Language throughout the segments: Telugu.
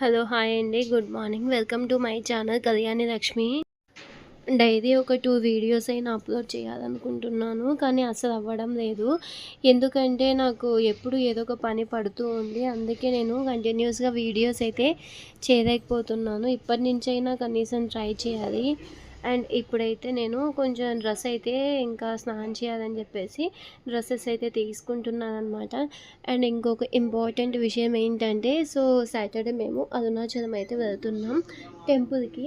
హలో హాయ్ అండి. Good morning. Welcome to my channel Kalyani Lakshmi. Daily ఒక టూ వీడియోస్ అయినా అప్లోడ్ చేయాలనుకుంటున్నాను కానీ అసలు అవ్వడం లేదు. ఎందుకంటే నాకు ఎప్పుడు ఏదో ఒక పని పడుతూ ఉంది. అందుకే నేను కంటిన్యూస్గా వీడియోస్ అయితే చేయలేకపోతున్నాను. ఇప్పటి నుంచైనా కనీసం ట్రై చేయాలి. అండ్ ఇప్పుడైతే నేను కొంచెం డ్రెస్ అయితే ఇంకా స్నానం చేయాలని చెప్పేసి డ్రెస్సెస్ అయితే తీసుకుంటున్నాను అనమాట అండ్ ఇంకొక ఇంపార్టెంట్ విషయం ఏంటంటే సో సాటర్డే మేము అరుణాచలం అయితే వెళ్తున్నాం టెంపుల్కి.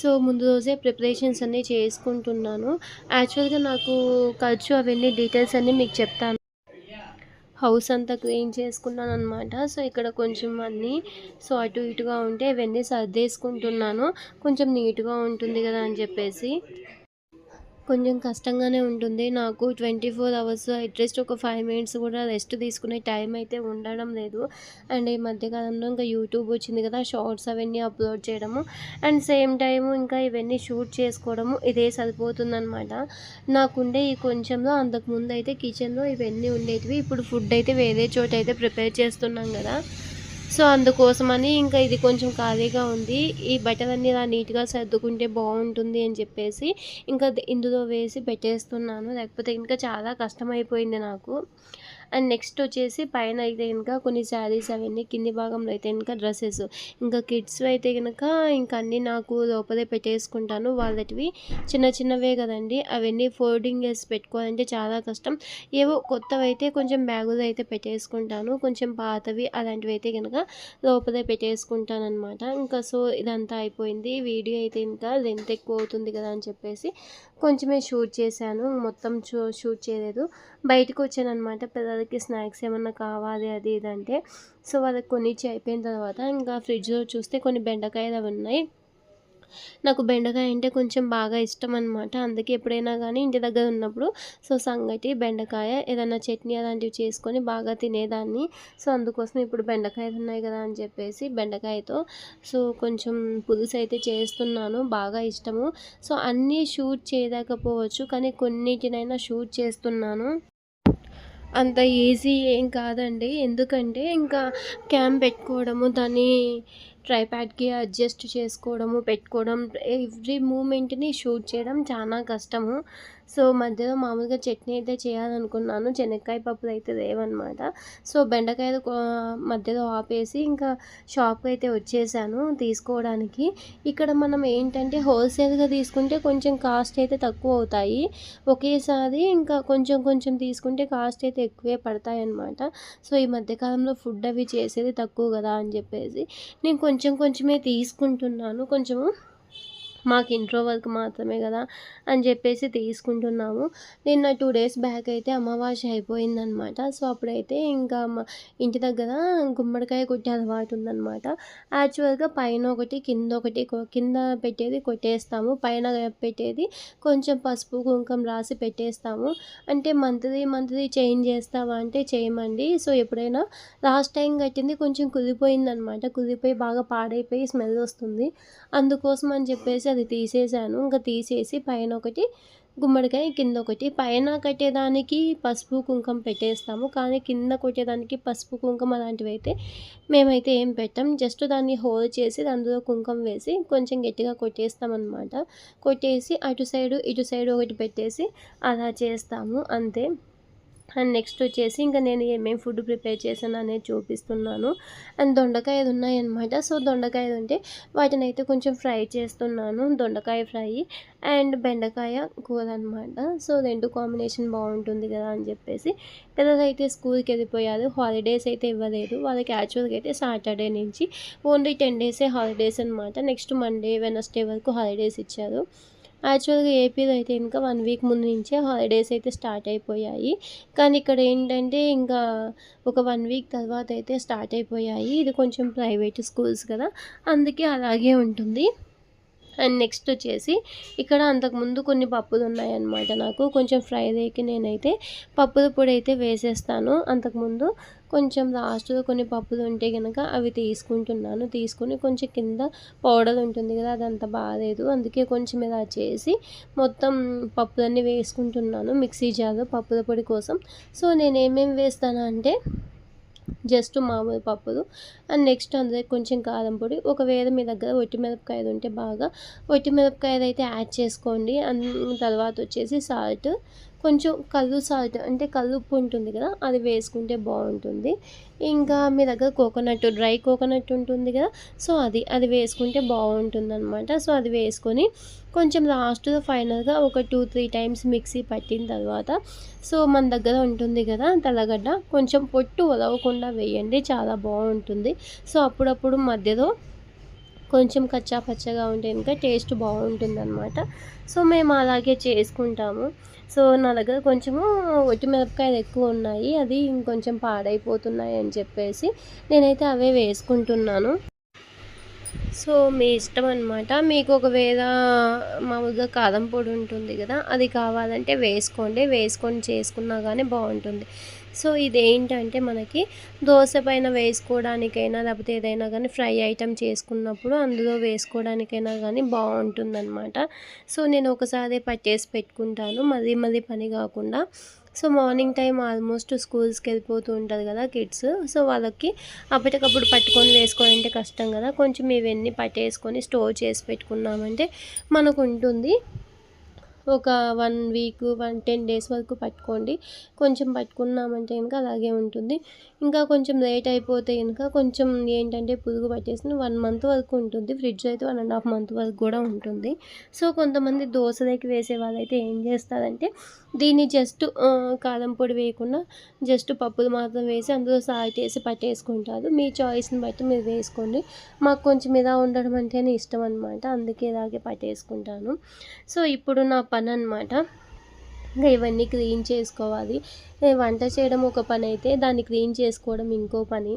సో ముందు రోజే ప్రిపరేషన్స్ అన్నీ చేసుకుంటున్నాను. యాక్చువల్గా నాకు ఖర్చు అవన్నీ డీటెయిల్స్ అన్నీ మీకు చెప్తాను. హౌస్ అంతా క్లీన్ చేసుకున్నాను అనమాట సో ఇక్కడ కొంచెం అన్నీ సో అటు ఇటుగా ఉంటే ఇవన్నీ సర్దేసుకుంటున్నాను. కొంచెం నీట్గా ఉంటుంది కదా అని చెప్పేసి. కొంచెం కష్టంగానే ఉంటుంది. నాకు twenty four hours at least ఒక ఫైవ్ మినిట్స్ కూడా రెస్ట్ తీసుకునే టైం అయితే ఉండడం లేదు. అండ్ ఈ మధ్యకాలంలో ఇంకా యూట్యూబ్ వచ్చింది కదా షార్ట్స్ అవన్నీ అప్లోడ్ చేయడము. అండ్ సేమ్ టైము ఇంకా ఇవన్నీ షూట్ చేసుకోవడము ఇదే సరిపోతుందనమాట నాకుండే ఈ కొంచెంలో అంతకుముందు అయితే కిచెన్లో ఇవన్నీ ఉండేటివి. ఇప్పుడు ఫుడ్ అయితే వేరే చోట అయితే ప్రిపేర్ చేస్తున్నాం కదా. సో అందుకోసమని ఇంకా ఇది కొంచెం ఖాళీగా ఉంది. ఈ బట్టలన్నీ ఇలా నీట్గా సర్దుకుంటే బాగుంటుంది అని చెప్పేసి ఇంకా ఇందులో వేసి పెట్టేస్తున్నాను. లేకపోతే ఇంకా చాలా కష్టమైపోయింది నాకు. అండ్ నెక్స్ట్ వచ్చేసి పైన అయితే కనుక కొన్ని శారీస్ అవన్నీ కింది భాగంలో అయితే కనుక డ్రెస్సెస్. ఇంకా కిడ్స్ అయితే కనుక ఇంకా అన్నీ నాకు లోపలే పెట్టేసుకుంటాను. వాళ్ళటివి చిన్న చిన్నవే కదండి. అవన్నీ ఫోల్డింగ్ వేసి పెట్టుకోవాలంటే చాలా కష్టం. ఏవో కొత్తవి అయితే కొంచెం బ్యాగులు అయితే పెట్టేసుకుంటాను. కొంచెం పాతవి అలాంటివి అయితే కనుక లోపలే పెట్టేసుకుంటాను అనమాట ఇంకా సో ఇదంతా అయిపోయింది. వీడియో అయితే ఇంకా లెంత్ ఎక్కువ అవుతుంది కదా అని చెప్పేసి కొంచెమే షూట్ చేశాను. మొత్తం షూట్ చేయలేదు. బయటకు వచ్చాను అనమాట పిల్లలకి స్నాక్స్ ఏమన్నా కావాలి అది ఇది అంటే సో వాళ్ళకి కొనిచ్చి అయిపోయిన తర్వాత ఇంకా ఫ్రిడ్జ్లో చూస్తే కొన్ని బెండకాయలు అవి ఉన్నాయి. నాకు బెండకాయ అంటే కొంచెం బాగా ఇష్టం అనమాట అందుకే ఎప్పుడైనా కానీ ఇంటి దగ్గర ఉన్నప్పుడు సో సంగటి బెండకాయ ఏదైనా చట్నీ అలాంటివి చేసుకొని బాగా తినేదాన్ని. సో అందుకోసం ఇప్పుడు బెండకాయలు ఉన్నాయి కదా అని చెప్పేసి బెండకాయతో సో కొంచెం పులుసు అయితే చేస్తున్నాను బాగా ఇష్టము. సో అన్నీ షూట్ చేయలేకపోవచ్చు కానీ కొన్నిటినైనా షూట్ చేస్తున్నాను. అంత ఈజీ ఏం కాదండి. ఎందుకంటే ఇంకా క్యామ్ పెట్టుకోవడము దాన్ని ట్రైప్యాడ్కి అడ్జస్ట్ చేసుకోవడము పెట్టుకోవడం ఎవ్రీ మూమెంట్ని షూట్ చేయడం చాలా కష్టము. సో మధ్యలో మామూలుగా చట్నీ అయితే చేయాలనుకున్నాను. శనక్కాయ పప్పులు అయితే లేవన్నమాట. సో బెండకాయలు మధ్యలో ఆపేసి ఇంకా షాప్కి అయితే వచ్చేసాను తీసుకోవడానికి. ఇక్కడ మనం ఏంటంటే హోల్సేల్గా తీసుకుంటే కొంచెం కాస్ట్ అయితే తక్కువ అవుతాయి ఒకేసారి ఇంకా కొంచెం కొంచెం తీసుకుంటే కాస్ట్ అయితే ఎక్కువే పడతాయి అన్నమాట సో ఈ మధ్యకాలంలో ఫుడ్ అవి చేసేది తక్కువ కదా అని చెప్పేసి నేను కొంచెం కొంచెమే తీసుకుంటున్నాను. కొంచెము మాకు ఇంట్రో వర్క్ మాత్రమే కదా అని చెప్పేసి తీసుకుంటున్నాము. నిన్న టూ డేస్ బ్యాక్ అయితే అమావాస్య అయిపోయిందనమాట సో అప్పుడైతే ఇంకా ఇంటి దగ్గర గుమ్మడికాయ కొట్టే అలవాటు ఉందనమాట యాక్చువల్గా పైన ఒకటి కింద ఒకటి కింద పెట్టేది కొట్టేస్తాము. పైన పెట్టేది కొంచెం పసుపు కుంకం రాసి పెట్టేస్తాము. అంటే మంత్లీ మంత్లీ చేంజ్ చేస్తావా అంటే చేయమండి. సో ఎప్పుడైనా లాస్ట్ టైం కట్టింది కొంచెం కుదిపోయిందనమాట కుదిపోయి బాగా పాడైపోయి స్మెల్ వస్తుంది. అందుకోసం అని చెప్పేసి అది తీసేసాను ఇంకా తీసేసి పైన ఒకటి గుమ్మడికాయ కింద ఒకటి పైన కట్టేదానికి పసుపు కుంకుమ పెట్టేస్తాము. కానీ కింద కొట్టేదానికి పసుపు కుంకుమ అలాంటివి అయితే మేమైతే ఏం పెట్టాం. జస్ట్ దాన్ని హోల్ చేసి అందులో కుంకుమ వేసి కొంచెం గట్టిగా కొట్టేస్తామన్నమాట. కొట్టేసి అటు సైడు ఇటు సైడు ఒకటి పెట్టేసి అలా చేస్తాము. అంతే. అండ్ నెక్స్ట్ వచ్చేసి ఇంకా నేను ఏమేమి ఫుడ్ ప్రిపేర్ చేశాను అనేది చూపిస్తున్నాను. అండ్ దొండకాయలు ఉన్నాయన్నమాట. సో దొండకాయలు ఉంటే వాటిని అయితే కొంచెం ఫ్రై చేస్తున్నాను. దొండకాయ ఫ్రై అండ్ బెండకాయ కూర అనమాట సో రెండు కాంబినేషన్ బాగుంటుంది కదా అని చెప్పేసి. పిల్లలు అయితే స్కూల్కి వెళ్ళిపోయారు. హాలిడేస్ అయితే ఇవ్వలేదు. వాళ్ళకి యాక్చువల్గా అయితే సాటర్డే నుంచి ఓన్లీ టెన్ డేసే హాలిడేస్ అనమాట నెక్స్ట్ మండే వెనస్డే వరకు హాలిడేస్ ఇచ్చారు. యాక్చువల్గా ఏపీలో అయితే ఇంకా వన్ వీక్ ముందు నుంచే హాలిడేస్ అయితే స్టార్ట్ అయిపోయాయి. కానీ ఇక్కడ ఏంటంటే ఇంకా ఒక వన్ వీక్ తర్వాత అయితే స్టార్ట్ అయిపోయాయి. ఇది కొంచెం ప్రైవేట్ స్కూల్స్ కదా అందుకే అలాగే ఉంటుంది. అండ్ నెక్స్ట్ వచ్చేసి ఇక్కడ అంతకుముందు కొన్ని పప్పులు ఉన్నాయన్నమాట నాకు. కొంచెం ఫ్రై రేకి నేనైతే పప్పుల పొడి అయితే వేసేస్తాను. అంతకుముందు కొంచెం లాస్ట్లో కొన్ని పప్పులు ఉంటే కనుక అవి తీసుకుంటున్నాను. తీసుకుని కొంచెం కింద పౌడర్ ఉంటుంది కదా అదంతా బాగాలేదు. అందుకే కొంచెం ఇలా చేసి మొత్తం పప్పులన్నీ వేసుకుంటున్నాను మిక్సీ జార్లో పప్పుల పొడి కోసం. సో నేను ఏమేమి వేస్తాను అంటే జస్ట్ మామూలు పప్పులు. అండ్ నెక్స్ట్ అందులో కొంచెం కారం పొడి. ఒకవేళ మీ దగ్గర ఒట్టిమిరపకాయలు ఉంటే బాగా. ఒట్టిమిరపకాయలు అయితే యాడ్ చేసుకోండి. అండ్ తర్వాత వచ్చేసి సాల్ట్. కొంచెం కళ్ళు సాల్ట్ అంటే కళ్ళు ఉప్పు ఉంటుంది కదా అది వేసుకుంటే బాగుంటుంది. ఇంకా మీ దగ్గర కోకోనట్ డ్రై కోకోనట్ ఉంటుంది కదా సో అది అది వేసుకుంటే బాగుంటుంది అనమాట సో అది వేసుకొని కొంచెం లాస్ట్లో ఫైనల్గా ఒక టూ త్రీ టైమ్స్ మిక్సీ పట్టిన తర్వాత సో మన దగ్గర ఉంటుంది కదా తెల్లగడ్డ కొంచెం పొట్టు వదవకుండా వేయండి చాలా బాగుంటుంది. సో అప్పుడప్పుడు మధ్యలో కొంచెం కచ్చా పచ్చగా ఉంటే ఇంకా టేస్ట్ బాగుంటుంది అనమాట సో మేము అలాగే చేసుకుంటాము. సో నా దగ్గర కొంచెము మిరపకాయలు ఎక్కువ ఉన్నాయి. అది ఇంకొంచెం పాడైపోతున్నాయి అని చెప్పేసి నేనైతే అవే వేసుకుంటున్నాను. సో మీ ఇష్టం అనమాట మీకు ఒకవేళ మామూలుగా కారం పొడి ఉంటుంది కదా అది కావాలంటే వేసుకోండి. వేసుకొని చేసుకున్నా కానీ బాగుంటుంది. సో ఇదేంటంటే మనకి దోశ పైన వేసుకోవడానికైనా లేకపోతే ఏదైనా కానీ ఫ్రై ఐటెం చేసుకున్నప్పుడు అందులో వేసుకోవడానికైనా కానీ బాగుంటుందన్నమాట. సో నేను ఒకసారి పట్టేసి పెట్టుకుంటాను. మళ్ళీ మళ్ళీ పని కాకుండా. సో మార్నింగ్ టైం ఆల్మోస్ట్ స్కూల్స్కి వెళ్ళిపోతూ ఉంటుంది కదా కిడ్స్. సో వాళ్ళకి అప్పటికప్పుడు పట్టుకొని వేసుకోవాలంటే కష్టం కదా. కొంచెం ఇవన్నీ పట్టేసుకొని స్టోర్ చేసి పెట్టుకున్నామంటే మనకు ఉంటుంది. ఒక one week one ten days వరకు పట్టుకోండి. కొంచెం పట్టుకున్నామంటే కనుక అలాగే ఉంటుంది. ఇంకా కొంచెం లేట్ అయిపోతే కనుక కొంచెం ఏంటంటే పురుగు పట్టేసిన వన్ మంత్ వరకు ఉంటుంది. ఫ్రిడ్జ్ అయితే వన్ అండ్ హాఫ్ మంత్ వరకు కూడా ఉంటుంది. సో కొంతమంది దోశలోకి వేసే వాళ్ళైతే ఏం చేస్తారంటే దీన్ని జస్ట్ కారం పొడి వేయకుండా జస్ట్ పప్పులు మాత్రం వేసి అందులో సాల్ట్ వేసి పట్టేసుకుంటారు. మీ చాయిస్ని బట్టి మీరు వేసుకోండి. మాకు కొంచెం ఇలా ఉండడం అంటేనే ఇష్టం అనమాట అందుకే ఇలాగే పట్టేసుకుంటాను. సో ఇప్పుడు నా పని అనమాట ఇంకా ఇవన్నీ క్లీన్ చేసుకోవాలి. వంట చేయడం ఒక పని అయితే దాన్ని క్లీన్ చేసుకోవడం ఇంకో పని.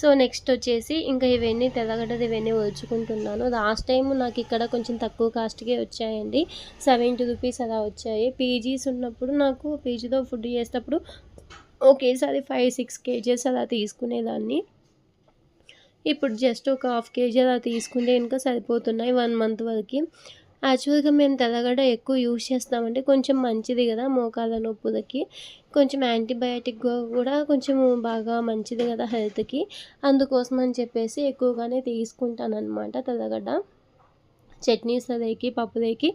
సో నెక్స్ట్ వచ్చేసి ఇంకా ఇవన్నీ తెల్లగడ్డది ఇవన్నీ ఒలుచుకుంటున్నాను. లాస్ట్ టైం నాకు ఇక్కడ కొంచెం తక్కువ కాస్ట్కే వచ్చాయండి. సెవెంటీ రూపీస్ అలా వచ్చాయి. పీజీస్ ఉన్నప్పుడు నాకు పీజీలో ఫుడ్ చేసేటప్పుడు ఒకేసారి ఫైవ్ సిక్స్ కేజెస్ అలా తీసుకునేదాన్ని. ఇప్పుడు జస్ట్ ఒక హాఫ్ కేజీ అలా తీసుకుంటే ఇంకా సరిపోతున్నాయి వన్ మంత్ వరకు. యాక్చువల్గా మేము తెల్లగడ్డ ఎక్కువ యూజ్ చేస్తామంటే కొంచెం మంచిది కదా మోకాళ్ళ నొప్పులకి. కొంచెం యాంటీబయాటిక్ కూడా కొంచెం బాగా మంచిది కదా హెల్త్కి. అందుకోసం అని చెప్పేసి ఎక్కువగానే తీసుకుంటాను అనమాట తెల్లగడ్డ. చట్నీస్ అదేకి పప్పుదేకి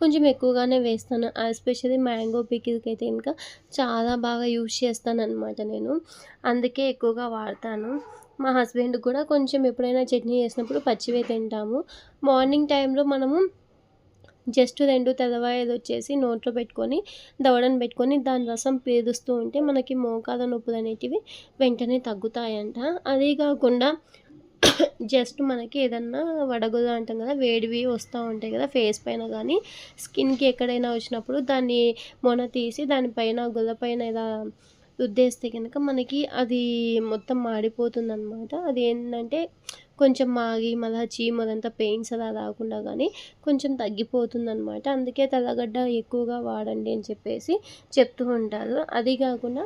కొంచెం ఎక్కువగానే వేస్తాను. ఎస్పెషల్లీ మ్యాంగో పికిల్కి అయితే ఇంకా చాలా బాగా యూజ్ చేస్తాను అనమాట నేను. అందుకే ఎక్కువగా వాడతాను. మా హస్బెండ్ కూడా కొంచెం ఎప్పుడైనా చట్నీ చేసినప్పుడు పచ్చివే తింటాము. మార్నింగ్ టైంలో మనము జస్ట్ రెండు తెల్లవాయలు వచ్చేసి నోట్లో పెట్టుకొని దవడను పెట్టుకొని దాని రసం పీలుస్తూ ఉంటే మనకి మోకాల నొప్పులు అనేటివి వెంటనే తగ్గుతాయంట. అదే కాకుండా జస్ట్ మనకి ఏదన్నా వడగొల అంటాం కదా వేడివి వస్తూ ఉంటాయి కదా ఫేస్ పైన కానీ స్కిన్కి ఎక్కడైనా వచ్చినప్పుడు దాన్ని మొన తీసి దానిపైన గుల్ల పైన ఇలా రుద్దేస్తే కనుక మనకి అది మొత్తం మాడిపోతుంది అనమాట అది ఏంటంటే కొంచెం మాగి మళ్ళీ చీమ అదంతా పెయిన్స్ అలా రాకుండా కానీ కొంచెం తగ్గిపోతుంది అనమాట అందుకే తెల్లగడ్డ ఎక్కువగా వాడండి అని చెప్పేసి చెప్తూ ఉంటారు. అది కాకుండా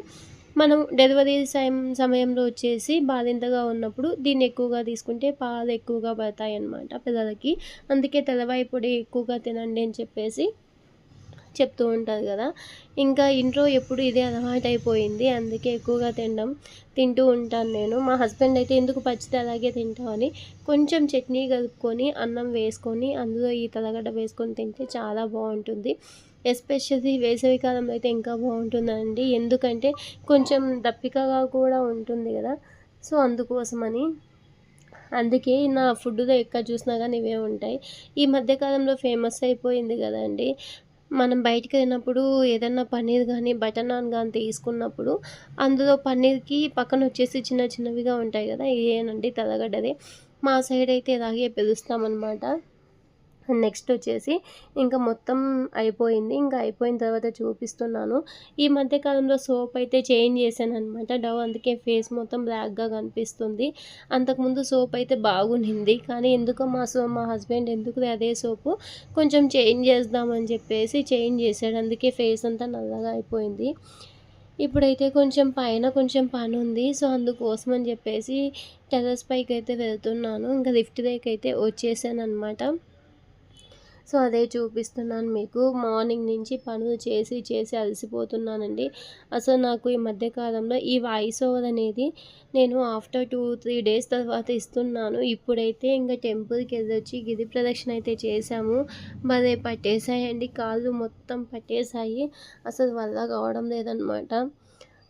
మనం డెలివరీ సైమ్ సమయంలో వచ్చేసి బాధింతగా ఉన్నప్పుడు దీన్ని ఎక్కువగా తీసుకుంటే పాలు ఎక్కువగా పడతాయి అన్నమాట పిల్లలకి. అందుకే తెల్లవాయి పొడి ఎక్కువగా తినండి అని చెప్పేసి చెప్తూ ఉంటారు కదా. ఇంకా ఇంట్లో ఎప్పుడు ఇదే అలవాటు అయిపోయింది అందుకే ఎక్కువగా తినడం తింటూ ఉంటాను నేను. మా హస్బెండ్ అయితే ఎందుకు పచ్చితే అలాగే తింటామని కొంచెం చట్నీ కలుపుకొని అన్నం వేసుకొని అందులో ఈ తలగడ్డ వేసుకొని తింటే చాలా బాగుంటుంది. ఎస్పెషల్లీ వేసవికాలంలో అయితే ఇంకా బాగుంటుందండి. ఎందుకంటే కొంచెం దప్పికగా కూడా ఉంటుంది కదా. సో అందుకోసమని. అందుకే నా ఫుడ్లో ఎక్కడ చూసినా కానీ ఇవే ఉంటాయి. ఈ మధ్యకాలంలో ఫేమస్ అయిపోయింది కదండి. మనం బయటికి వెళ్ళినప్పుడు ఏదన్నా పన్నీర్ కానీ బటర్ నాన్ కానీ తీసుకున్నప్పుడు అందులో పన్నీర్కి పక్కన వచ్చేసి చిన్న చిన్నవిగా ఉంటాయి కదా ఇదేనండి తెల్లగడ్డది మా సైడ్ అయితే ఇలాగే పిలుస్తామన్నమాట. నెక్స్ట్ వచ్చేసి ఇంకా మొత్తం అయిపోయింది. ఇంకా అయిపోయిన తర్వాత చూపిస్తున్నాను. ఈ మధ్యకాలంలో సోప్ అయితే చేంజ్ చేశాను అనమాట డవ్ అందుకే ఫేస్ మొత్తం బ్లాక్గా కనిపిస్తుంది. అంతకుముందు సోప్ అయితే బాగుండింది. కానీ ఎందుకో మా సో మా హస్బెండ్ ఎందుకు అదే సోపు కొంచెం చేంజ్ చేద్దామని చెప్పేసి చేంజ్ చేశాడు. అందుకే ఫేస్ అంతా నల్లగా అయిపోయింది. ఇప్పుడైతే కొంచెం పైన కొంచెం పని ఉంది. సో అందుకోసం అని చెప్పేసి టెర్రస్ పైకి అయితే వెళ్తున్నాను. ఇంకా లిఫ్ట్ దగ్గర అయితే వచ్చేసాను అనమాట సో అదే చూపిస్తున్నాను మీకు. మార్నింగ్ నుంచి పనులు చేసి చేసి అలసిపోతున్నానండి. అసలు నాకు ఈ మధ్యకాలంలో ఈ వాయిస్ ఓవర్ అనేది నేను ఆఫ్టర్ టూ త్రీ డేస్ తర్వాత ఇస్తున్నాను. ఇప్పుడైతే ఇంకా టెంపుల్కి వెళ్ళొచ్చి గిరి ప్రదక్షిణ అయితే చేశాము. మరి పట్టేశాయండి. కాళ్ళు మొత్తం పట్టేశాయి. అసలు వల్ల కావడం లేదనమాట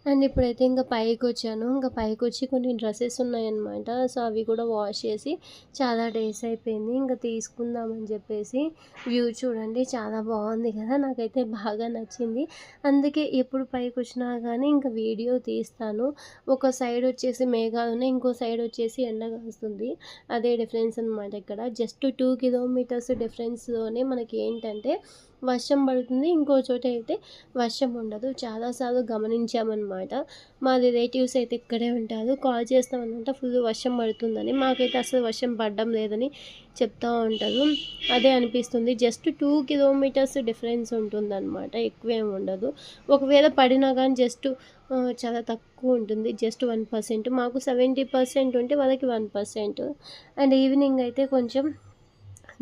అండ్ ఇప్పుడైతే ఇంకా పైకి వచ్చాను ఇంకా పైకి వచ్చి కొన్ని డ్రెస్సెస్ ఉన్నాయన్నమాట. సో అవి కూడా వాష్ చేసి చాలా డేస్ అయిపోయింది. ఇంకా తీసుకుందామని చెప్పేసి వ్యూ చూడండి. చాలా బాగుంది కదా. నాకైతే బాగా నచ్చింది. అందుకే ఎప్పుడు పైకి వచ్చినా కానీ ఇంకా వీడియో తీస్తాను. ఒక సైడ్ వచ్చేసి మేఘాలు ఇంకో సైడ్ వచ్చేసి ఎండ కాస్తుంది. అదే డిఫరెన్స్ అనమాట ఇక్కడ. జస్ట్ టూ కిలోమీటర్స్ డిఫరెన్స్లోనే మనకి ఏంటంటే వర్షం పడుతుంది. ఇంకో చోట అయితే వర్షం ఉండదు. చాలాసార్లు గమనించామన్నమాట. మా రిలేటివ్స్ అయితే ఇక్కడే ఉంటారు. కాల్ చేస్తామన్నమాట. ఫుల్ వర్షం పడుతుందని. మాకైతే అసలు వర్షం పడడం లేదని చెప్తూ ఉంటారు. అదే అనిపిస్తుంది. జస్ట్ టూ కిలోమీటర్స్ డిఫరెన్స్ ఉంటుందన్నమాట. ఎక్కువేం ఉండదు. ఒకవేళ పడినా కానీ జస్ట్ చాలా తక్కువ ఉంటుంది. Just one percent. మాకు సెవెంటీ పర్సెంట్ ఉంటే వాళ్ళకి వన్ పర్సెంట్. అండ్ ఈవినింగ్ అయితే కొంచెం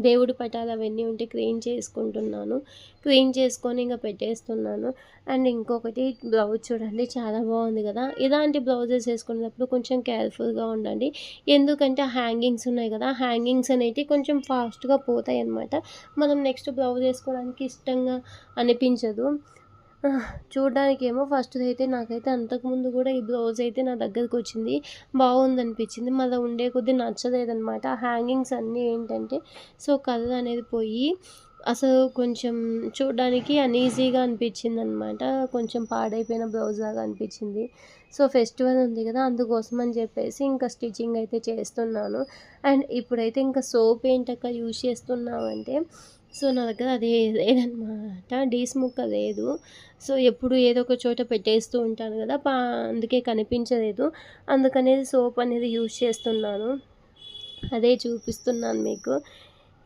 దేవుడి పటాలు అవన్నీ ఉంటే క్లీన్ చేసుకుంటున్నాను. క్లీన్ చేసుకొని ఇంకా పెట్టేస్తున్నాను. అండ్ ఇంకొకటి బ్లౌజ్ చూడండి చాలా బాగుంది కదా. ఇలాంటి బ్లౌజెస్ వేసుకునేటప్పుడు కొంచెం కేర్ఫుల్గా ఉండండి. ఎందుకంటే హ్యాంగింగ్స్ ఉన్నాయి కదా హ్యాంగింగ్స్ అనేవి కొంచెం ఫాస్ట్గా పోతాయి అన్నమాట మనం నెక్స్ట్ బ్లౌజ్ వేసుకోవడానికి ఇష్టంగా అనిపించదు. చూడడానికి ఏమో ఫస్ట్ అయితే నాకైతే అంతకుముందు కూడా ఈ బ్లౌజ్ అయితే నా దగ్గరకు వచ్చింది బాగుంది అనిపించింది మళ్ళీ ఉండే కొద్దీ నచ్చలేదనమాట హ్యాంగింగ్స్ అన్నీ ఏంటంటే సో కలర్ అనేది పోయి అసలు కొంచెం చూడడానికి అన్ఈజీగా అనిపించింది అనమాట కొంచెం పాడైపోయిన బ్లౌజ్ లాగా అనిపించింది. సో ఫెస్టివల్ ఉంది కదా అందుకోసం అని చెప్పేసి ఇంకా స్టిచ్చింగ్ అయితే చేస్తున్నాను. అండ్ ఇప్పుడైతే ఇంకా సోప్ ఏంటక్క యూజ్ చేస్తున్నామంటే సో నా దగ్గర అది లేదనమాట డీస్ ముక్క లేదు సో ఎప్పుడు ఏదో ఒక చోట పెట్టేస్తూ ఉంటాను కదా పా అందుకే కనిపించలేదు. అందుకనేది సోప్ అనేది యూజ్ చేస్తున్నాను. అదే చూపిస్తున్నాను మీకు.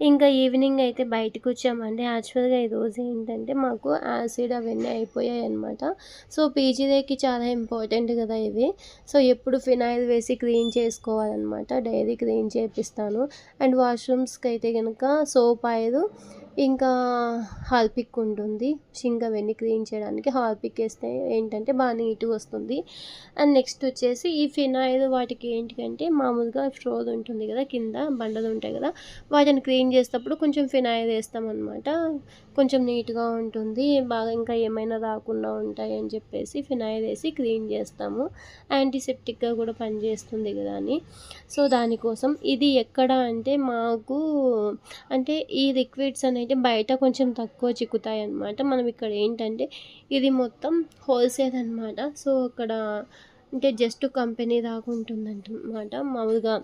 ఇంకా ఈవినింగ్ అయితే బయటకు వచ్చామండి యాక్చువల్గా ఈరోజు ఏంటంటే మాకు యాసిడ్ అవన్నీ అయిపోయాయి అనమాట సో పీజీదేకి చాలా ఇంపార్టెంట్ కదా ఇవి సో ఎప్పుడు ఫినాయిల్ వేసి క్లీన్ చేసుకోవాలన్నమాట. డైలీ క్లీన్ చేపిస్తాను. అండ్ వాష్రూమ్స్కి అయితే కనుక సోప్ ఆయిల్ ఇంకా హార్పిక్ ఉంటుంది. షింక్ అవన్నీ క్లీన్ చేయడానికి హార్పిక్ వేస్తే ఏంటంటే బాగా నీట్గా వస్తుంది. అండ్ నెక్స్ట్ వచ్చేసి ఈ ఫినాయిల్ వాటికి ఏంటంటే మామూలుగా ఫ్లోర్ ఉంటుంది కదా కింద బండలు ఉంటాయి కదా వాటిని క్లీన్ చేసేటప్పుడు కొంచెం ఫినాయిల్ వేస్తామన్నమాట. కొంచెం నీట్గా ఉంటుంది. బాగా ఇంకా ఏమైనా రాకుండా ఉంటాయి అని చెప్పేసి ఫినాయిల్ వేసి క్లీన్ చేస్తాము. యాంటీసెప్టిక్గా కూడా పనిచేస్తుంది కదా అని. సో దానికోసం ఇది ఎక్కడ అంటే మాకు అంటే ఈ లిక్విడ్స్ అనేవి బయట కొంచెం తక్కువ చిక్కుతాయి అన్నమాట మనం ఇక్కడ ఏంటంటే ఇది మొత్తం హోల్సేల్ అనమాట సో అక్కడ అంటే జస్ట్ కంపెనీ దాకా ఉంటుందన్నమాట. మామూలుగా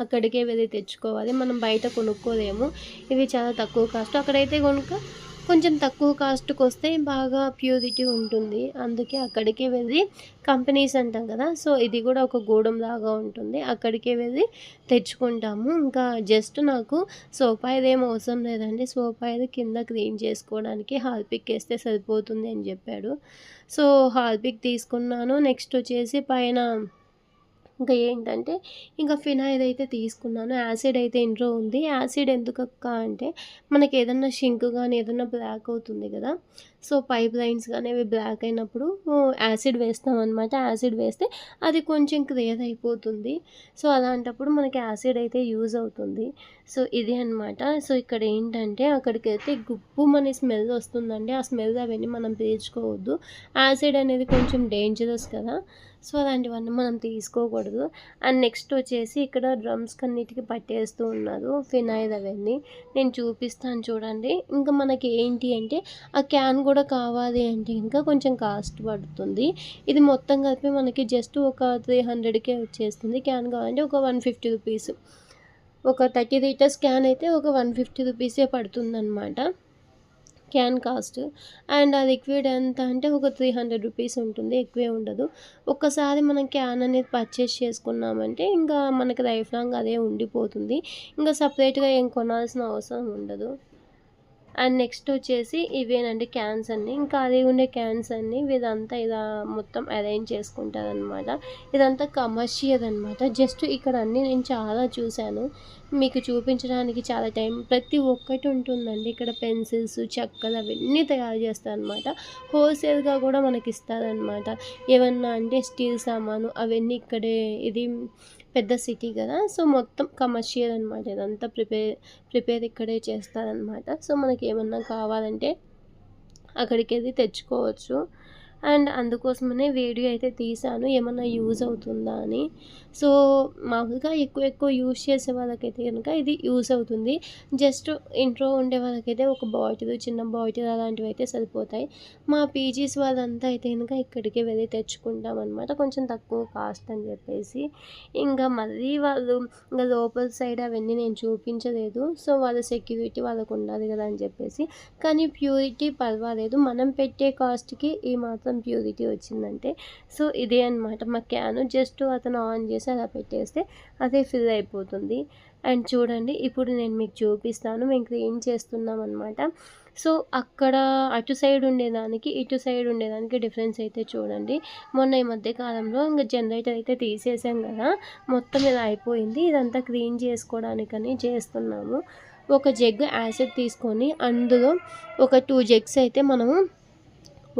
అక్కడికే వెళ్ళి తెచ్చుకోవాలి. మనం బయట కొనుక్కోలేము. ఇవి చాలా తక్కువ కాస్ట్. అక్కడైతే కనుక కొంచెం తక్కువ కాస్ట్కి వస్తే బాగా ప్యూరిటీ ఉంటుంది. అందుకే అక్కడికి వెళ్ళి కంపెనీస్ అంటాం కదా సో ఇది కూడా ఒక గూడెం లాగా ఉంటుంది. అక్కడికే వెళ్ళి తెచ్చుకుంటాము. ఇంకా జస్ట్ నాకు సోపాయిది ఏం అవసరం లేదండి. సోపాయిది కింద క్లీన్ చేసుకోవడానికి హార్పిక్ వేస్తే సరిపోతుంది అని చెప్పాడు. సో హార్పిక్ తీసుకున్నాను. నెక్స్ట్ వచ్చేసి పైన ఇంకా ఏంటంటే ఇంకా ఫినాయిల్ అయితే తీసుకున్నాను యాసిడ్ అయితే ఇంట్లో ఉంది. యాసిడ్ ఎందుకక్క అంటే మనకి ఏదన్నా షింక్ కానీ ఏదన్నా బ్లాక్ అవుతుంది కదా సో పైప్ లైన్స్ కానీ అవి బ్లాక్ అయినప్పుడు యాసిడ్ వేస్తాం అనమాట యాసిడ్ వేస్తే అది కొంచెం క్లియర్ అయిపోతుంది. సో అలాంటప్పుడు మనకి యాసిడ్ అయితే యూజ్ అవుతుంది. సో ఇది అనమాట సో ఇక్కడ ఏంటంటే అక్కడికి వెళ్తే గుప్పు మన స్మెల్ వస్తుందండి. ఆ స్మెల్ అవన్నీ మనం పీల్చుకోవద్దు. యాసిడ్ అనేది కొంచెం డేంజరస్ కదా. సో అలాంటివన్నీ మనం తీసుకోకూడదు. అండ్ నెక్స్ట్ వచ్చేసి ఇక్కడ డ్రమ్స్ కన్నిటికి పట్టేస్తూ ఉన్నారు. ఫినాయిల్ అవన్నీ. నేను చూపిస్తాను చూడండి. ఇంకా మనకి ఏంటి అంటే ఆ క్యాన్ కూడా కావాలి అంటే ఇంకా కొంచెం కాస్ట్ పడుతుంది. ఇది మొత్తం కలిపి మనకి జస్ట్ ఒక త్రీ హండ్రెడ్కే వచ్చేస్తుంది. క్యాన్ కావాలంటే ఒక వన్ ఫిఫ్టీ రూపీస్ ఒక థర్టీ లీటర్స్ క్యాన్ అయితే ఒక వన్ ఫిఫ్టీ రూపీసే పడుతుంది అనమాట క్యాన్ కాస్ట్ అండ్ ఆ లిక్విడ్ ఎంత అంటే ఒక త్రీ హండ్రెడ్ రూపీస్ ఉంటుంది. ఎక్కువే ఉండదు. ఒక్కసారి మనం క్యాన్ అనేది పర్చేస్ చేసుకున్నామంటే ఇంకా మనకి లైఫ్ లాంగ్ అదే ఉండిపోతుంది. ఇంకా సపరేట్గా ఏం కొనాల్సిన అవసరం ఉండదు. అండ్ నెక్స్ట్ వచ్చేసి ఇవేనండి క్యాన్స్ అన్నీ. ఇంకా అది ఉండే క్యాన్స్ అన్నీ ఇదంతా ఇలా మొత్తం అరేంజ్ చేసుకుంటారనమాట ఇదంతా కమర్షియల్ అనమాట జస్ట్ ఇక్కడ అన్నీ నేను చాలా చూశాను. మీకు చూపించడానికి చాలా టైం ప్రతి ఒక్కటి ఉంటుందండి. ఇక్కడ పెన్సిల్స్ చెక్కలు అవన్నీ తయారు చేస్తారనమాట హోల్సేల్గా కూడా మనకి ఇస్తారనమాట ఏమన్నా అంటే స్టీల్ సామాను అవన్నీ ఇక్కడే ఇది పెద్ద సిటీ కదా సో మొత్తం కమర్షియల్ అనమాట ఇదంతా ప్రిపేర్ ప్రిపేర్ ఇక్కడే చేస్తారనమాట సో మనకి ఏమన్నా కావాలంటే అక్కడికి వెళ్ళి తెచ్చుకోవచ్చు. అండ్ అందుకోసమనే వీడియో అయితే తీసాను ఏమన్నా యూజ్ అవుతుందా అని. సో మామూలుగా ఎక్కువ ఎక్కువ యూజ్ చేసే వాళ్ళకైతే కనుక ఇది యూజ్ అవుతుంది. జస్ట్ ఇంట్లో ఉండే వాళ్ళకైతే ఒక బాటిల్ చిన్న బాటిల్ అలాంటివి అయితే సరిపోతాయి. మా పీజీస్ వాళ్ళంతా అయితే కనుక ఇక్కడికి వెళ్ళి తెచ్చుకుంటాం అనమాట కొంచెం తక్కువ కాస్ట్ అని చెప్పేసి. ఇంకా మళ్ళీ వాళ్ళు ఇంకా లోపల సైడ్ అవన్నీ నేను చూపించలేదు. సో వాళ్ళ సెక్యూరిటీ వాళ్ళకు ఉండాలి కదా అని చెప్పేసి. కానీ ప్యూరిటీ పర్వాలేదు. మనం పెట్టే కాస్ట్కి ఈ మాత్రం ప్యూరిటీ వచ్చిందంటే. సో ఇదే అనమాట మా క్యాను జస్ట్ అతను ఆన్ చేసి అలా పెట్టేస్తే అదే ఫిల్ అయిపోతుంది. అండ్ చూడండి ఇప్పుడు నేను మీకు చూపిస్తాను. మేము క్లీన్ చేస్తున్నాం అనమాట సో అక్కడ అటు సైడ్ ఉండేదానికి ఇటు సైడ్ ఉండేదానికి డిఫరెన్స్ అయితే చూడండి. మొన్న ఈ మధ్య కాలంలో ఇంకా జనరేటర్ అయితే తీసేసాం కదా. మొత్తం ఇలా అయిపోయింది. ఇదంతా క్లీన్ చేసుకోవడానికని చేస్తున్నాము. ఒక జగ్ యాసిడ్ తీసుకొని అందులో ఒక టూ జగ్స్ అయితే మనము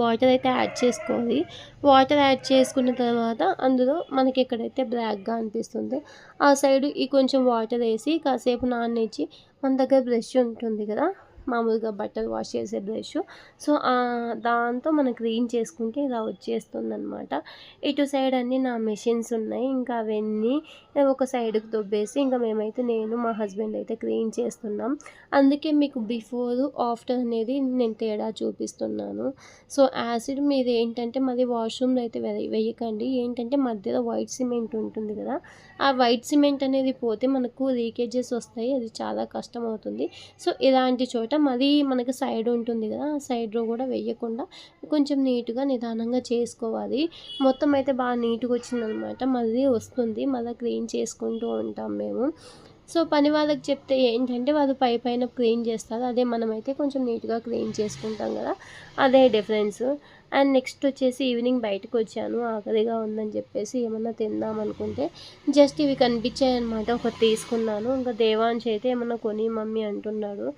వాటర్ అయితే యాడ్ చేసుకోవాలి. వాటర్ యాడ్ చేసుకున్న తర్వాత అందులో మనకి ఎక్కడైతే బ్లాక్గా అనిపిస్తుంది ఆ సైడ్ ఈ కొంచెం వాటర్ వేసి కాసేపు నానేసి మన దగ్గర బ్రష్ ఉంటుంది కదా మామూలుగా బట్టలు వాష్ చేసే బ్రష్. సో దాంతో మనం క్లీన్ చేసుకుంటే ఇలా వచ్చేస్తుంది అనమాట ఇటు సైడ్ అన్నీ నా మెషిన్స్ ఉన్నాయి. ఇంకా అవన్నీ ఒక సైడ్కి దొబ్బేసి ఇంకా మేమైతే నేను మా హస్బెండ్ అయితే క్లీన్ చేస్తున్నాం. అందుకే మీకు బిఫోర్ ఆఫ్టర్ అనేది నేను తేడా చూపిస్తున్నాను. సో యాసిడ్ మీరు ఏంటంటే మరి వాష్రూమ్లో అయితే వేయకండి ఏంటంటే మధ్యలో వైట్ సిమెంట్ ఉంటుంది కదా ఆ వైట్ సిమెంట్ అనేది పోతే మనకు లీకేజెస్ వస్తాయి. అది చాలా కష్టం అవుతుంది. సో ఇలాంటి చోట మరీ మనకి సైడ్ ఉంటుంది కదా ఆ సైడ్లో కూడా వేయకుండా కొంచెం నీట్గా నిదానంగా చేసుకోవాలి. మొత్తం అయితే బాగా నీట్గా వచ్చిందనమాట. మళ్ళీ వస్తుంది. మళ్ళీ క్లీన్ చేసుకుంటూ ఉంటాం మేము. సో పని వాళ్ళకి చెప్తే ఏంటంటే వాళ్ళు పై పైన క్లీన్ చేస్తారు. అదే మనమైతే కొంచెం నీట్గా క్లీన్ చేసుకుంటాం కదా. అదే డిఫరెన్స్. అండ్ నెక్స్ట్ వచ్చేసి ఈవినింగ్ బయటకు వచ్చాను. ఆకలిగా ఉందని చెప్పేసి ఏమన్నా తిందాం అనుకుంటే జస్ట్ ఇవి కనిపించాయి అనమాట ఒకటి తీసుకున్నాను. ఇంకా దేవాన్షి అయితే ఏమన్నా కొని మమ్మీ అంటున్నాడు.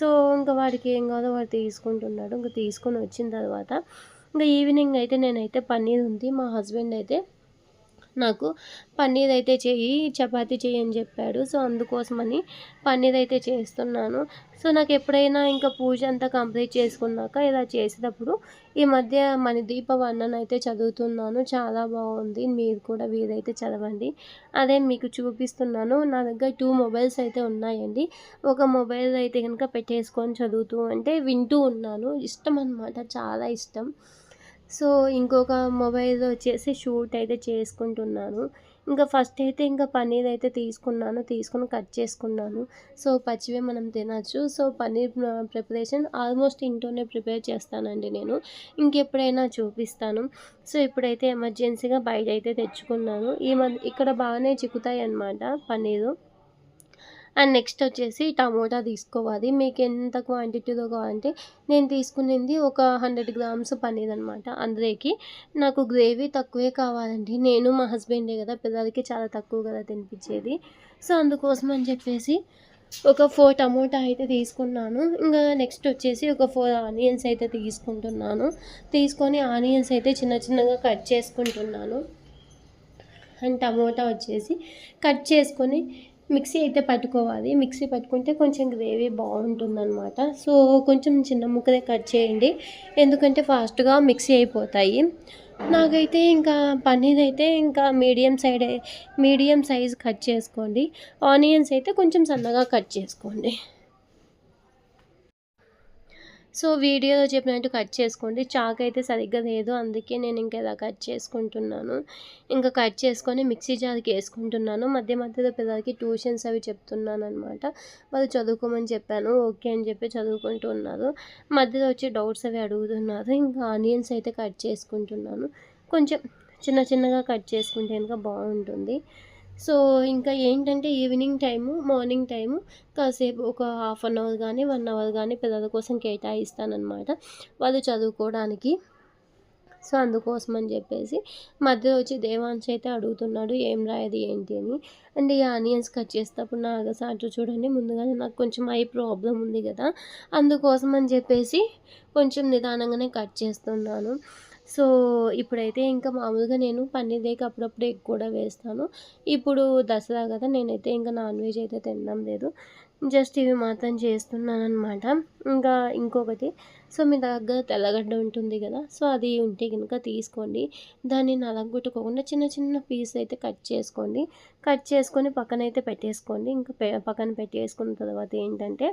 సో ఇంకా వాడికి ఏం కాదో వాడు తీసుకుంటున్నాడు. ఇంకా తీసుకొని వచ్చిన తర్వాత ఇంకా ఈవినింగ్ అయితే నేనైతే పన్నీర్ ఉంది. మా హస్బెండ్ అయితే నాకు పన్నీర్ అయితే చేయి చపాతి చెయ్యి అని చెప్పాడు. సో అందుకోసమని పన్నీర్ అయితే చేస్తున్నాను. సో నాకు ఎప్పుడైనా ఇంకా పూజ అంతా కంప్లీట్ చేసుకున్నాక ఇలా చేసేటప్పుడు ఈ మధ్య మణిదీప వర్ణన అయితే చదువుతున్నాను. చాలా బాగుంది. మీరు కూడా వీరైతే చదవండి. అదే మీకు చూపిస్తున్నాను. నా దగ్గర టూ మొబైల్స్ అయితే ఉన్నాయండి. ఒక మొబైల్ అయితే కనుక పెట్టేసుకొని చదువుతూ అంటే వింటూ ఉన్నాను. ఇష్టం అనమాట చాలా ఇష్టం. సో ఇంకొక మొబైల్ వచ్చేసి షూట్ అయితే చేసుకుంటున్నాను. ఇంకా ఫస్ట్ అయితే ఇంకా పన్నీర్ అయితే తీసుకున్నాను తీసుకుని కట్ చేసుకున్నాను. సో పచ్చివే మనం తినచ్చు. సో పన్నీర్ ప్రిపరేషన్ ఆల్మోస్ట్ ఇంట్లోనే ప్రిపేర్ చేస్తానండి నేను. ఇంకెప్పుడైనా చూపిస్తాను. సో ఇప్పుడైతే ఎమర్జెన్సీగా బయట అయితే తెచ్చుకున్నాను. ఈ మధ్య ఇక్కడ బాగానే చిక్కుతాయి అన్నమాట పన్నీరు. అండ్ నెక్స్ట్ వచ్చేసి టమోటా తీసుకోవాలి. మీకు ఎంత క్వాంటిటీలో కావాలంటే నేను తీసుకునేది ఒక హండ్రెడ్ గ్రామ్స్ పన్నీర్ అనమాట అందులోకి. నాకు గ్రేవీ తక్కువే కావాలండి. నేను మా హస్బెండే కదా పిల్లలకి చాలా తక్కువ కదా తినిపించేది. సో అందుకోసం అని చెప్పేసి ఒక ఫోర్ టమోటా అయితే తీసుకున్నాను. ఇంకా నెక్స్ట్ వచ్చేసి ఒక ఫోర్ ఆనియన్స్ అయితే తీసుకుంటున్నాను. తీసుకొని ఆనియన్స్ అయితే చిన్న చిన్నగా కట్ చేసుకుంటున్నాను. అండ్ టమోటా వచ్చేసి కట్ చేసుకొని మిక్సీ అయితే పట్టుకోవాలి. మిక్సీ పట్టుకుంటే కొంచెం గ్రేవీ బాగుంటుందన్నమాట. సో కొంచెం చిన్న ముక్కనే కట్ చేయండి. ఎందుకంటే ఫాస్ట్గా మిక్సీ అయిపోతాయి. నాకైతే ఇంకా పన్నీర్ అయితే ఇంకా medium side medium size cut చేసుకోండి. ఆనియన్స్ అయితే కొంచెం సన్నగా కట్ చేసుకోండి. సో వీడియోలో చెప్పినట్టు కట్ చేసుకోండి. చాక్ అయితే సరిగ్గా లేదు. అందుకే నేను ఇంకా ఇలా కట్ చేసుకుంటున్నాను. ఇంకా కట్ చేసుకొని మిక్సీ జార్కి వేసుకుంటున్నాను. మధ్య మధ్యలో పిల్లలకి ట్యూషన్స్ అవి చెప్తున్నాను అనమాట వాళ్ళు చదువుకోమని చెప్పాను. ఓకే అని చెప్పి చదువుకుంటూ ఉన్నారు. మధ్యలో వచ్చి డౌట్స్ అవి అడుగుతున్నారు. ఇంకా ఆనియన్స్ అయితే కట్ చేసుకుంటున్నాను. కొంచెం చిన్న చిన్నగా కట్ చేసుకుంటే కనుక బాగుంటుంది. సో ఇంకా ఏంటంటే ఈవినింగ్ టైము మార్నింగ్ టైము కాసేపు ఒక హాఫ్ అన్ అవర్ కానీ వన్ అవర్ కానీ పిల్లల కోసం కేటాయిస్తానన్నమాట వాళ్ళు చదువుకోవడానికి. సో అందుకోసం అని చెప్పేసి మధ్యలో వచ్చి దేవాన్స్ అయితే అడుగుతున్నాడు ఏం రాయది ఏంటి? అని. అండ్ ఈ ఆనియన్స్ కట్ చేసేటప్పుడు నా అగసాటు చూడండి ముందుగానే నాకు కొంచెం ఐ ప్రాబ్లం ఉంది కదా. అందుకోసం అని చెప్పేసి కొంచెం నిదానంగానే కట్ చేస్తున్నాను. సో ఇప్పుడైతే ఇంకా మామూలుగా నేను పన్నీర్ దేకి అప్పుడప్పుడు ఎగ్ కూడా వేస్తాను. ఇప్పుడు దసరా కదా నేనైతే ఇంకా నాన్ వెజ్ అయితే తినడం లేదు. జస్ట్ ఇవి మాత్రం చేస్తున్నాను అనమాట ఇంకా ఇంకొకటి సో మీ దగ్గర తెల్లగడ్డ ఉంటుంది కదా సో అది ఉంటే కనుక తీసుకోండి. దాన్ని నలగొట్టుకోకుండా చిన్న చిన్న పీస్ అయితే కట్ చేసుకోండి. కట్ చేసుకొని పక్కన అయితే పెట్టేసుకోండి. ఇంకా పక్కన పెట్టేసుకున్న తర్వాత ఏంటంటే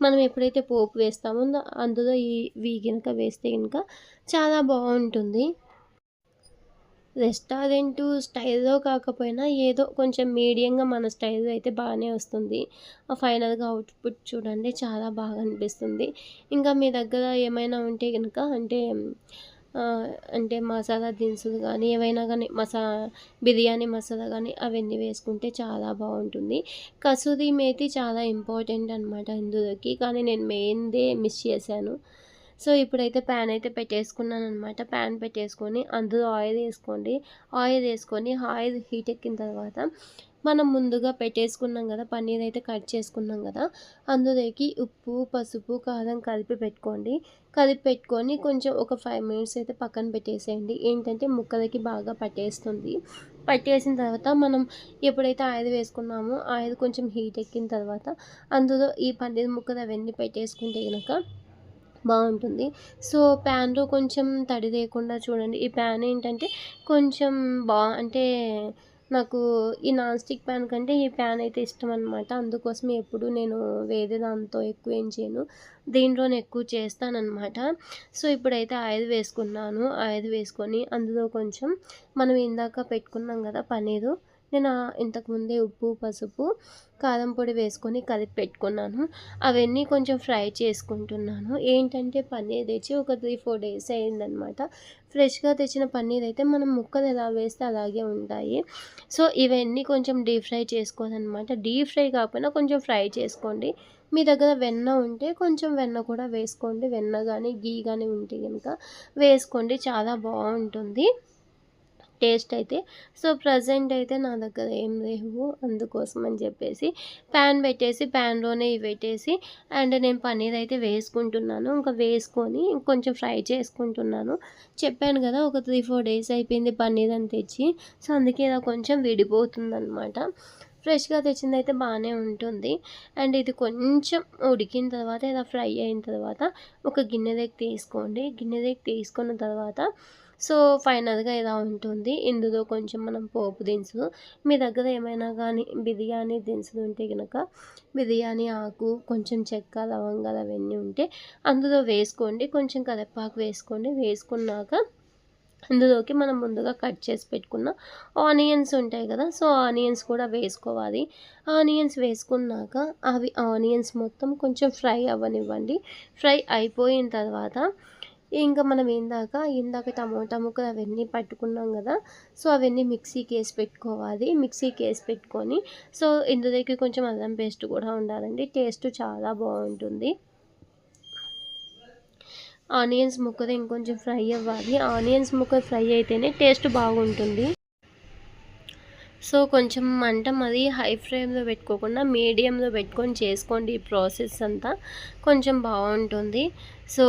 మనం ఎప్పుడైతే పోపు వేస్తామో అందులో ఈ వీ కనుక వేస్తే కనుక చాలా బాగుంటుంది. రెస్టారెంట్ స్టైల్లో కాకపోయినా ఏదో కొంచెం మీడియంగా మన స్టైల్లో అయితే బాగానే వస్తుంది. ఫైనల్గా అవుట్పుట్ చూడండి చాలా బాగా అనిపిస్తుంది. ఇంకా మీ దగ్గర ఏమైనా ఉంటే కనుక అంటే అంటే మసాలా దినుసులు కానీ ఏవైనా కానీ మసా బిర్యానీ మసాలా కానీ అవన్నీ వేసుకుంటే చాలా బాగుంటుంది. కసూరి మేతి చాలా ఇంపార్టెంట్ అనమాట ఇందులోకి కానీ నేను మెయిన్దే మిస్ చేశాను. సో ఇప్పుడైతే ప్యాన్ అయితే పెట్టేసుకున్నాను అనమాట ప్యాన్ పెట్టేసుకొని అందులో ఆయిల్ వేసుకోండి. ఆయిల్ వేసుకొని ఆయిల్ హీట్ ఎక్కిన తర్వాత మనం ముందుగా పెట్టేసుకున్నాం కదా పన్నీర్ అయితే కట్ చేసుకున్నాం కదా అందులోకి ఉప్పు పసుపు కారం కలిపి పెట్టుకోండి. కలిపి పెట్టుకొని కొంచెం ఒక ఫైవ్ మినిట్స్ అయితే పక్కన పెట్టేసేయండి. ఏంటంటే ముక్కలకి బాగా పట్టేస్తుంది. పట్టేసిన తర్వాత మనం ఎప్పుడైతే ఆయిల్ వేసుకున్నామో ఆయిల్ కొంచెం హీట్ ఎక్కిన తర్వాత అందులో ఈ పన్నీర్ ముక్కలు అవన్నీ పెట్టేసుకుంటే కనుక బాగుంటుంది. సో ప్యాన్లో కొంచెం తడి లేకుండా చూడండి. ఈ ప్యాన్ ఏంటంటే కొంచెం బా అంటే నాకు ఈ నాన్ స్టిక్ ప్యాన్ కంటే ఈ ప్యాన్ అయితే ఇష్టం అనమాట అందుకోసం ఎప్పుడు నేను వేరే దాంతో ఎక్కువ ఏం చేయను. దీంట్లోనే ఎక్కువ చేస్తానన్నమాట. సో ఇప్పుడైతే ఆయిల్ వేసుకున్నాను. ఆయిల్ వేసుకొని అందులో కొంచెం మనం ఇందాక పెట్టుకున్నాం కదా పన్నీరు. నేను ఇంతకుముందే ఉప్పు పసుపు కారం పొడి వేసుకొని కలిపి పెట్టుకున్నాను. అవన్నీ కొంచెం ఫ్రై చేసుకుంటున్నాను. ఏంటంటే పన్నీర్ తెచ్చి ఒక త్రీ ఫోర్ డేస్ అయిందనమాట. ఫ్రెష్గా తెచ్చిన పన్నీర్ అయితే మనం ముక్కలు ఎలా వేస్తే అలాగే ఉంటాయి. సో ఇవన్నీ కొంచెం డీప్ ఫ్రై చేసుకోవాలన్నమాట. డీప్ ఫ్రై కాకపోయినా కొంచెం ఫ్రై చేసుకోండి. మీ దగ్గర వెన్న ఉంటే కొంచెం వెన్న కూడా వేసుకోండి. వెన్న కానీ గీ కానీ ఉంటే కనుక వేసుకోండి. చాలా బాగుంటుంది. టేస్ట్ అయితే. సో ప్రజెంట్ అయితే నా దగ్గర ఏం లేవు. అందుకోసం అని చెప్పేసి ప్యాన్ పెట్టేసి ప్యాన్లోనే ఇవి పెట్టేసి అండ్ నేను పన్నీర్ అయితే వేసుకుంటున్నాను. ఇంకా వేసుకొని కొంచెం ఫ్రై చేసుకుంటున్నాను. చెప్పాను కదా ఒక త్రీ ఫోర్ డేస్ అయిపోయింది పన్నీర్ అని తెచ్చి. సో అందుకే ఇలా కొంచెం విడిపోతుందనమాట ఫ్రెష్గా తెచ్చింది అయితే బాగానే ఉంటుంది. అండ్ ఇది కొంచెం ఉడికిన తర్వాత ఇలా ఫ్రై అయిన తర్వాత ఒక గిన్నె దగ్గర తీసుకోండి. గిన్నె దగ్గర తీసుకున్న తర్వాత సో ఫైనల్గా ఇలా ఉంటుంది. ఇందులో కొంచెం మనం పోపు దినుసులు మీ దగ్గర ఏమైనా కానీ బిర్యానీ దినుసులు ఉంటే కనుక బిర్యానీ ఆకు కొంచెం చెక్క లవంగాలు అవన్నీ ఉంటే అందులో వేసుకోండి. కొంచెం కరివేపాకు వేసుకోండి. వేసుకున్నాక అందులోకి మనం ముందుగా కట్ చేసి పెట్టుకున్న ఆనియన్స్ ఉంటాయి కదా సో ఆనియన్స్ కూడా వేసుకోవాలి. ఆనియన్స్ వేసుకున్నాక అవి ఆనియన్స్ మొత్తం కొంచెం ఫ్రై అవ్వనివ్వండి. ఫ్రై అయిపోయిన తర్వాత ఇంకా మనం ఇందాక ఇందాక టమోటా ముక్కలు అవన్నీ పట్టుకున్నాం కదా సో అవన్నీ మిక్సీకి వేసి పెట్టుకోవాలి. మిక్సీకి వేసి పెట్టుకొని సో ఇందులోకి కొంచెం అల్లం పేస్ట్ కూడా ఉండాలండి. టేస్ట్ చాలా బాగుంటుంది. ఆనియన్స్ ముక్కలు ఇంకొంచెం ఫ్రై అవ్వాలి. ఆనియన్స్ ముక్కలు ఫ్రై అయితేనే టేస్ట్ బాగుంటుంది. సో కొంచెం మంట మరి హై ఫ్లేమ్లో పెట్టుకోకుండా మీడియంలో పెట్టుకొని చేసుకోండి ఈ ప్రాసెస్ అంతా. కొంచెం బాగుంటుంది. సో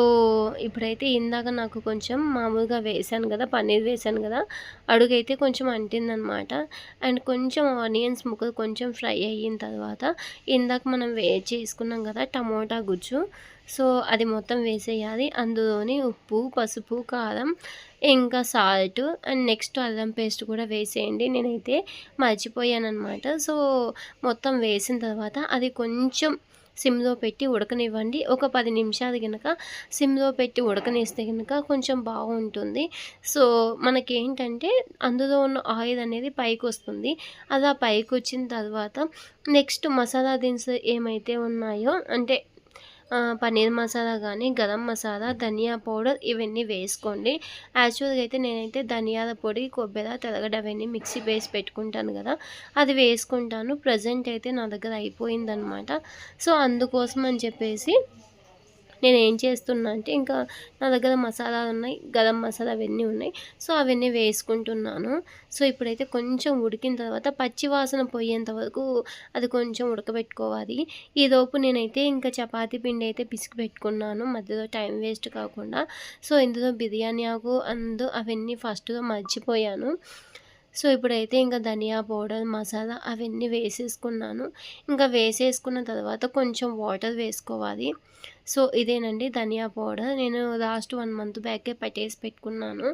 ఇప్పుడైతే ఇందాక నాకు కొంచెం మామూలుగా వేసాను కదా పన్నీర్ వేసాను కదా అడుగైతే కొంచెం అంటిందనమాట. అండ్ కొంచెం ఆనియన్స్ ముక్కలు కొంచెం ఫ్రై అయిన తర్వాత ఇందాక మనం వే చేసుకున్నాం కదా టమోటా గుజ్జు సో అది మొత్తం వేసేయాలి. అందులోని ఉప్పు పసుపు కారం ఇంకా సాల్ట్ అండ్ నెక్స్ట్ అల్లం పేస్ట్ కూడా వేసేయండి. నేనైతే మర్చిపోయాను అనమాట సో మొత్తం వేసిన తర్వాత అది కొంచెం సిమ్లో పెట్టి ఉడకనివ్వండి. ఒక పది నిమిషాలు కనుక సిమ్లో పెట్టి ఉడకనిస్తే కనుక కొంచెం బాగుంటుంది. సో మనకేంటంటే అందులో ఉన్న ఆయిల్ అనేది పైకి వస్తుంది. అలా పైకి వచ్చిన తర్వాత నెక్స్ట్ మసాలా దినుసు ఏమైతే ఉన్నాయో అంటే పన్నీర్ మసాలా కానీ గరం మసాలా ధనియా పౌడర్ ఇవన్నీ వేసుకోండి. యాక్చువల్గా అయితే నేనైతే ధనియాల పొడి కొబ్బరి తెల్లగడ్డ అవన్నీ మిక్సీ వేసి పెట్టుకుంటాను కదా అది వేసుకుంటాను. ప్రజెంట్ అయితే నా దగ్గర అయిపోయిందనమాట. సో అందుకోసం అని చెప్పేసి నేను ఏం చేస్తున్నా అంటే ఇంకా నా దగ్గర మసాలాలు ఉన్నాయి గరం మసాలా అవన్నీ ఉన్నాయి. సో అవన్నీ వేసుకుంటున్నాను. సో ఇప్పుడైతే కొంచెం ఉడికిన తర్వాత పచ్చి వాసన పోయేంత వరకు అది కొంచెం ఉడకబెట్టుకోవాలి. ఈలోపు నేనైతే ఇంకా చపాతీ పిండి అయితే పిసికి పెట్టుకున్నాను. మధ్యలో టైం వేస్ట్ కాకుండా. సో ఇందులో బిర్యానీ ఆకు అందు అవన్నీ ఫస్ట్లో మర్చిపోయాను. సో ఇప్పుడైతే ఇంకా ధనియా పౌడర్ మసాలా అవన్నీ వేసేసుకున్నాను. ఇంకా వేసేసుకున్న తర్వాత కొంచెం వాటర్ వేసుకోవాలి. సో ఇదేనండి ధనియా పౌడర్. నేను లాస్ట్ వన్ మంత్ బ్యాకే పట్టేసి పెట్టుకున్నాను.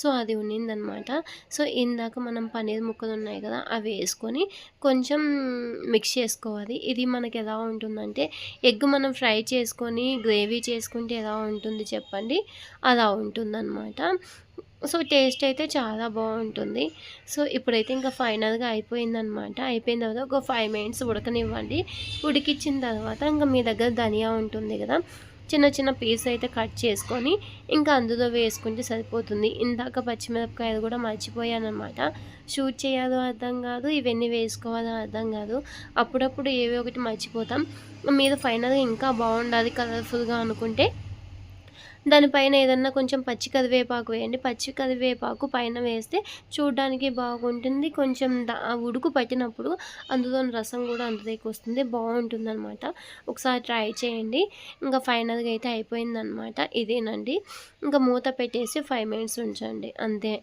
సో అది ఉన్నిందనమాట. సో ఇందాక మనం పన్నీర్ ముక్కలు ఉన్నాయి కదా అవి వేసుకొని కొంచెం మిక్స్ చేసుకోవాలి. ఇది మనకి ఎలా ఉంటుందంటే ఎగ్ మనం ఫ్రై చేసుకొని గ్రేవీ చేసుకుంటే ఎలా ఉంటుంది చెప్పండి? అలా ఉంటుందన్నమాట సో టేస్ట్ అయితే చాలా బాగుంటుంది. సో ఇప్పుడైతే ఇంకా ఫైనల్గా అయిపోయిందనమాట. అయిపోయిన తర్వాత ఒక ఫైవ్ మినిట్స్ ఉడకనివ్వండి. ఉడికిచ్చిన తర్వాత ఇంకా మీ దగ్గర ధనియా ఉంటుంది కదా చిన్న చిన్న పీస్ అయితే కట్ చేసుకొని ఇంకా అందులో వేసుకుంటే సరిపోతుంది. ఇందాక పచ్చిమిరపకాయలు కూడా మర్చిపోయానమాట షూట్ చేయాలో అర్థం కాదు ఇవన్నీ వేసుకోవాలో అర్థం కాదు. అప్పుడప్పుడు ఏవి ఒకటి మర్చిపోతాం. మీరు ఫైనల్గా ఇంకా బాగుండాలి కలర్ఫుల్గా అనుకుంటే దానిపైన ఏదన్నా కొంచెం పచ్చి కరివేపాకు వేయండి. పచ్చి కరివేపాకు పైన వేస్తే చూడడానికి బాగుంటుంది. కొంచెం ఉడుకు పట్టినప్పుడు అందులో రసం కూడా అంతదేకి వస్తుంది. బాగుంటుంది అనమాట ఒకసారి ట్రై చేయండి. ఇంకా ఫైనల్గా అయితే అయిపోయిందనమాట ఇదేనండి. ఇంకా మూత పెట్టేసి ఫైవ్ మినిట్స్ ఉంచండి. అంతే.